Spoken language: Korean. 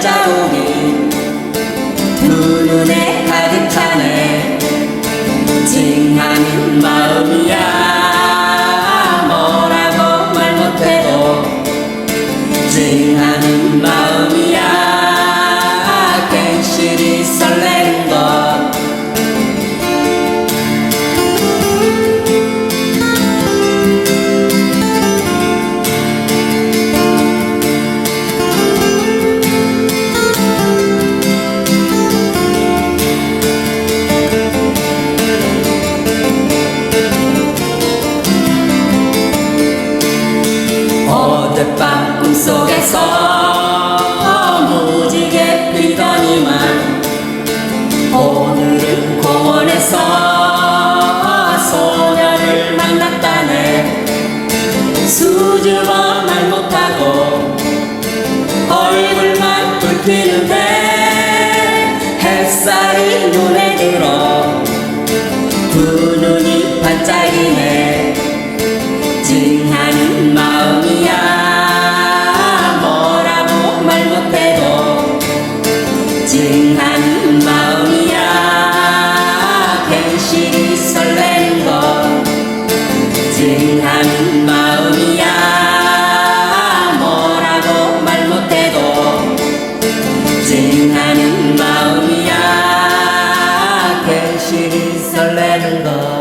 찾아오니 어젯밤 꿈속에서 무지개 피더니만 오늘은 공원에서 소녀를 만났다네. 수줍어 말 못하고 얼굴만 붉히는데 햇살이 눈에 들어 두 눈이 반짝이네 찡하는 마음이야. 괜시리 설레는 것 찡하는 마음이야. 뭐라고 말 못해도 찡하는 마음이야. 괜시리 설레는 것